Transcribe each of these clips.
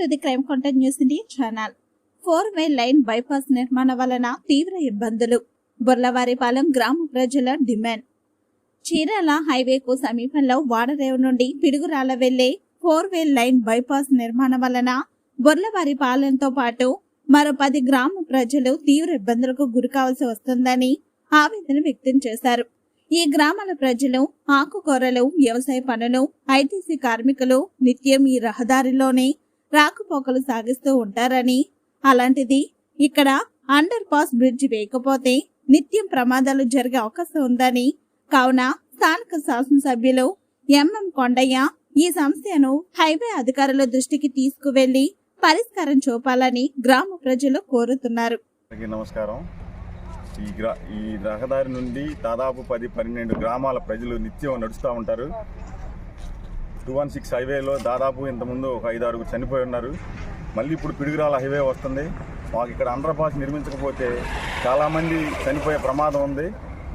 To the crime continues India channel. Four way line bypass నిర్మాణం వలన తీవ్ర ఇబ్బందులు. బుర్లవారిపాలెం గ్రామ ప్రజల డిమాండ్. చీరాల హైవేకు సమీపంలో వాడరేవు నుండి పిడుగురాల వెళ్ళే ఫోర్ వే లైన్ బైపాస్ నిర్మాణం వలన బొర్లవారిపాలెంతో పాటు మరో పది గ్రామ ప్రజలు తీవ్ర ఇబ్బందులకు గురికావాల్సి వస్తుందని ఆవేదన వ్యక్తం చేశారు. ఈ గ్రామాల ప్రజలు ఆకుకూరలు వ్యవసాయ పనులు ఐటీసీ కార్మికులు నిత్యం ఈ రహదారిలోనే రాకపోకలు సాగిస్తూ ఉంటారని. అలాంటిది ఇక్కడ అండర్ పాస్ బ్రిడ్జ్ వేయకపోతే నిత్యం ప్రమాదాలు జరిగే అవకాశం ఉందని. కావున స్థానిక శాసనసభ్యులు ఎంఎం కొండయ్య ఈ సమస్యను హైవే అధికారుల దృష్టికి తీసుకువెళ్ళి పరిష్కారం చూపాలని గ్రామ ప్రజలు కోరుతున్నారు. నమస్కారం. ఈ గ్రా ఈ రహదారి నుండి దాదాపు పది పన్నెండు గ్రామాల ప్రజలు నిత్యం నడుస్తూ ఉంటారు. టూ వన్ సిక్స్ హైవేలో దాదాపు ఇంతకుముందు ఒక ఐదు ఆరుగురు చనిపోయి ఉన్నారు. మళ్ళీ ఇప్పుడు పిడుగురాల హైవే వస్తుంది. మాకు ఇక్కడ అండర్ పాస్ నిర్మించకపోతే చాలామంది చనిపోయే ప్రమాదం ఉంది.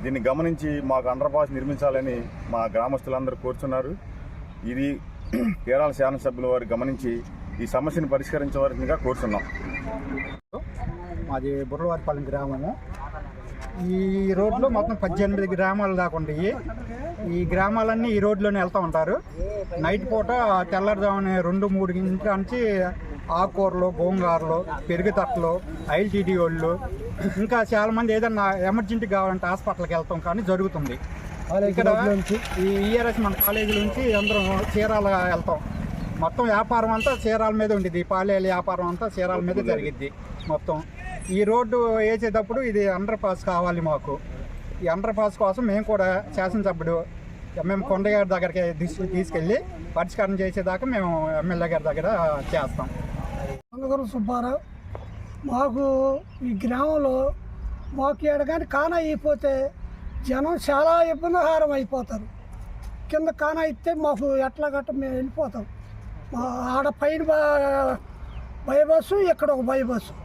దీన్ని గమనించి మాకు అండర్ పాస్ నిర్మించాలని మా గ్రామస్తులందరూ కోరుతున్నారు. ఇది కేరళ శాసనసభ్యుల వారు గమనించి ఈ సమస్యను పరిష్కరించవలసిందిగా కోరుతున్నాం. మాది బుర్రవారిపాలెం గ్రామము. ఈ రోడ్లో మొత్తం పద్దెనిమిది గ్రామాలు దాకా ఉంటాయి. ఈ గ్రామాలన్నీ ఈ రోడ్లోనే వెళ్తూ ఉంటారు. నైట్ పూట తెల్లారుజామున రెండు మూడు గంటల నుంచి ఆకుకూరలు గోంగారలు పెరుగు తట్టలు ఐఎల్టీడీ వాళ్ళు ఇంకా చాలా మంది ఏదన్నా ఎమర్జెన్సీ కావాలంటే హాస్పిటల్కి వెళ్తాం కానీ జరుగుతుంది. ఇక్కడ ఈ ఈఆర్ఎస్ మన కాలేజీ నుంచి అందరం చీరాల వెళ్తాం. మొత్తం వ్యాపారం అంతా చీరాల మీద ఉండేది పాలేల వ్యాపారం అంతా చీరాల మీద జరిగిద్ది. మొత్తం. ఈ రోడ్డు వేసేటప్పుడు ఇది అండర్ పాస్ కావాలి మాకు. ఈ అండర్ పాస్ కోసం మేము కూడా శాసనసభ్యుడు మేము కొండగారి గారి దగ్గరికి తీసుకెళ్ళి పరిష్కారం చేసేదాకా మేము ఎమ్మెల్యే గారి దగ్గర చేస్తాం. మంగగురు సుబ్బారావు మాకు ఈ గ్రామంలో మాకు ఎడగాని కానా అయిపోతే జనం చాలా ఇబ్బందిహారం అయిపోతారు. కింద కానా ఇస్తే మాకు ఎట్లా గట్ట మేము వెళ్ళిపోతాం. మా ఆడ పైన బ- బై బస్సు ఇక్కడ ఒక బై బస్సు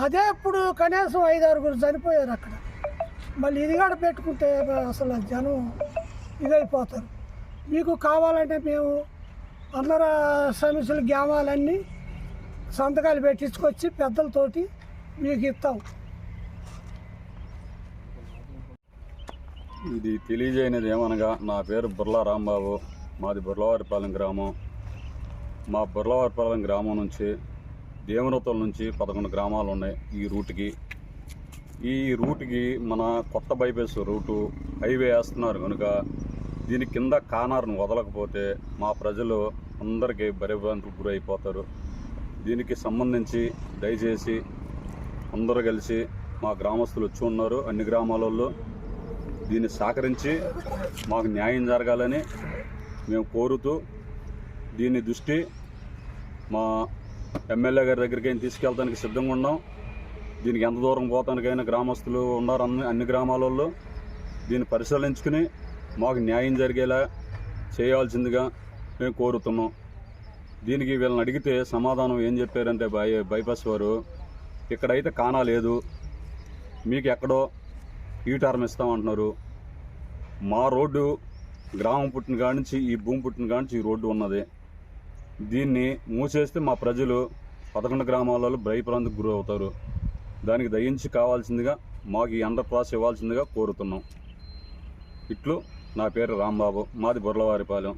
అదే ఇప్పుడు కనీసం ఐదు ఆరుగురు చనిపోయారు అక్కడ. మళ్ళీ ఇది కూడా పెట్టుకుంటే అసలు జనం ఇదైపోతారు. మీకు కావాలంటే మేము అందర సమస్యలు గ్యామాలన్నీ సంతకాలు పెట్టించుకొచ్చి పెద్దలతోటి మీకు ఇస్తాం. ఇది తెలియజేయనిది ఏమనగా నా పేరు బుర్లా రాంబాబు. మాది బుర్లవారిపాలెం గ్రామం. మా బుర్లవారిపాలెం గ్రామం నుంచి దేవనతల నుంచి పదకొండు గ్రామాలు ఉన్నాయి ఈ రూట్కి. ఈ రూట్కి మన కొత్త బైపాస్ రూటు హైవే వేస్తున్నారు కనుక దీని కింద కానార్ను వదలకపోతే మా ప్రజలు అందరికీ భయభ్రాంతులకు గురైపోతారు. దీనికి సంబంధించి దయచేసి అందరూ కలిసి మా గ్రామస్తులు వచ్చి ఉన్నారు అన్ని గ్రామాలలో దీన్ని సహకరించి మాకు న్యాయం జరగాలని మేము కోరుతూ దీని దృష్టి మా ఎమ్మెల్యే గారి దగ్గరికి తీసుకెళ్తానికి సిద్ధంగా ఉన్నాం. దీనికి ఎంత దూరం పోతానికైనా గ్రామస్తులు ఉన్నారు అన్ని అన్ని గ్రామాలలో దీన్ని పరిశీలించుకుని మాకు న్యాయం జరిగేలా చేయాల్సిందిగా మేము కోరుతున్నాం. దీనికి వీళ్ళని అడిగితే సమాధానం ఏం చెప్పారంటే బై బైపాస్ వారు ఇక్కడైతే కానా లేదు. మీకు ఎక్కడో ఈ టర్మ్ ఇస్తామంటున్నారు. మా రోడ్డు గ్రామం పుట్టిన కాడి నుంచి ఈ భూమి పుట్టిన కాడి నుంచి ఈ రోడ్డు ఉన్నది. దీన్ని మూసేస్తే మా ప్రజలు పదకొండు గ్రామాలలో భయప్రాంతికి గురి అవుతారు. దానికి దయించి కావాల్సిందిగా మాకు ఈ అండర్ పాస్ ఇవ్వాల్సిందిగా కోరుతున్నాం. ఇట్లు నా పేరు రాంబాబు మాది బుర్లవారిపాలెం.